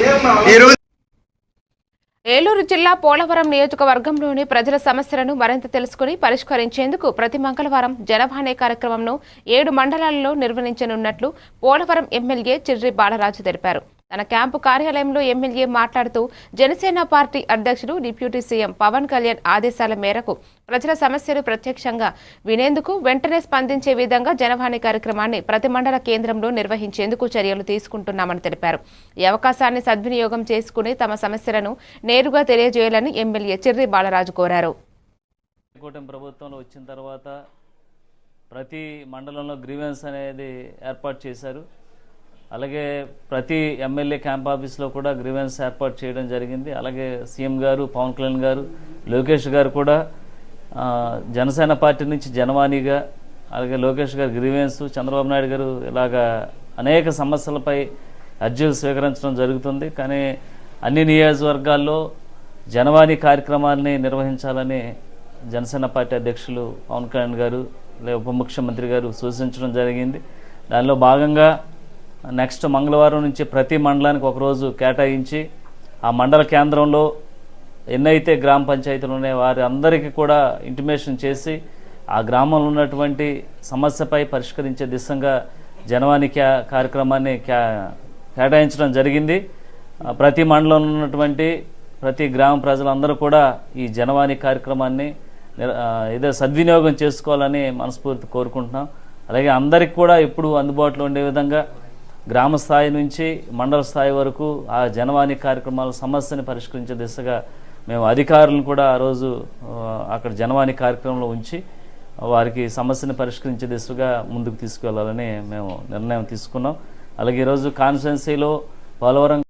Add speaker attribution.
Speaker 1: ఈరోజు
Speaker 2: ఏలూరు జిల్లా పోలవరం నియోజకవర్గంలోని ప్రజల సమస్యలను మరింత తెలుసుకుని పరిష్కరించేందుకు ప్రతి మంగళవారం జనవాణి కార్యక్రమంను ఏడు మండలాల్లో నిర్వహించనున్నట్లు పోలవరం ఎమ్మెల్యే చిర్రి బాలరాజు తెలిపారు. తన క్యాంపు కార్యాలయంలో ఎమ్మెల్యే మాట్లాడుతూ జనసేన పార్టీ అధ్యక్షుడు డిప్యూటీ సీఎం పవన్ కళ్యాణ్ ఆదేశాల మేరకు ప్రజల సమస్యలు ప్రత్యక్షంగా వినేందుకు వెంటనే స్పందించే విధంగా జనవాణి కార్యక్రమాన్ని ప్రతి మండల కేంద్రంలో నిర్వహించేందుకు చర్యలు తీసుకుంటున్నామని తెలిపారు. ఈ అవకాశాన్ని సద్వినియోగం చేసుకుని తమ సమస్యలను నేరుగా తెలియజేయాలని ఎమ్మెల్యే చిర్రి బాలరాజు కోరారు.
Speaker 3: ప్రభుత్వంలో వచ్చిన తర్వాత ప్రతి మండలంలో గ్రీవెన్స్ అనేది ఏర్పాటు చేశారు. అలాగే ప్రతి ఎమ్మెల్యే క్యాంప్ ఆఫీస్లో కూడా గ్రీవెన్స్ ఏర్పాటు చేయడం జరిగింది. అలాగే సీఎం గారు పవన్ కళ్యాణ్ గారు లోకేష్ గారు కూడా జనసేన పార్టీ నుంచి జనవాణిగా అలాగే లోకేష్ గారు గ్రీవెన్స్ చంద్రబాబు నాయుడు గారు ఇలాగా అనేక సమస్యలపై అర్జీలు స్వీకరించడం జరుగుతుంది. కానీ అన్ని నియోజకవర్గాల్లో జనవాణి కార్యక్రమాల్ని నిర్వహించాలని జనసేన పార్టీ అధ్యక్షులు పవన్ కళ్యాణ్ గారు లేదా ఉప ముఖ్యమంత్రి గారు సూచించడం జరిగింది. దానిలో భాగంగా నెక్స్ట్ మంగళవారం నుంచి ప్రతి మండలానికి ఒకరోజు కేటాయించి ఆ మండల కేంద్రంలో ఎన్నైతే గ్రామ పంచాయతీలు ఉన్నాయో వారి అందరికీ కూడా ఇంటిమేషన్ చేసి ఆ గ్రామంలో ఉన్నటువంటి సమస్యపై పరిష్కరించే దిశగా జనవాణి క్యా కార్యక్రమాన్ని క్యా కేటాయించడం జరిగింది. ప్రతి మండలంలో ఉన్నటువంటి ప్రతి గ్రామ ప్రజలందరూ కూడా ఈ జనవాణి కార్యక్రమాన్ని ఏదో సద్వినియోగం చేసుకోవాలని మనస్ఫూర్తి కోరుకుంటున్నాం. అలాగే అందరికి కూడా ఎప్పుడు అందుబాటులో ఉండే విధంగా గ్రామ స్థాయి నుంచి మండల స్థాయి వరకు ఆ జనవాణి కార్యక్రమాల సమస్యని పరిష్కరించే దిశగా మేము అధికారులను కూడా ఆ రోజు అక్కడ జనవాణి కార్యక్రమంలో ఉంచి వారికి సమస్యని పరిష్కరించే దిశగా ముందుకు తీసుకువెళ్ళాలని మేము నిర్ణయం తీసుకున్నాం. అలాగే ఈరోజు కాన్స్టిట్యున్సీలో పోలవరం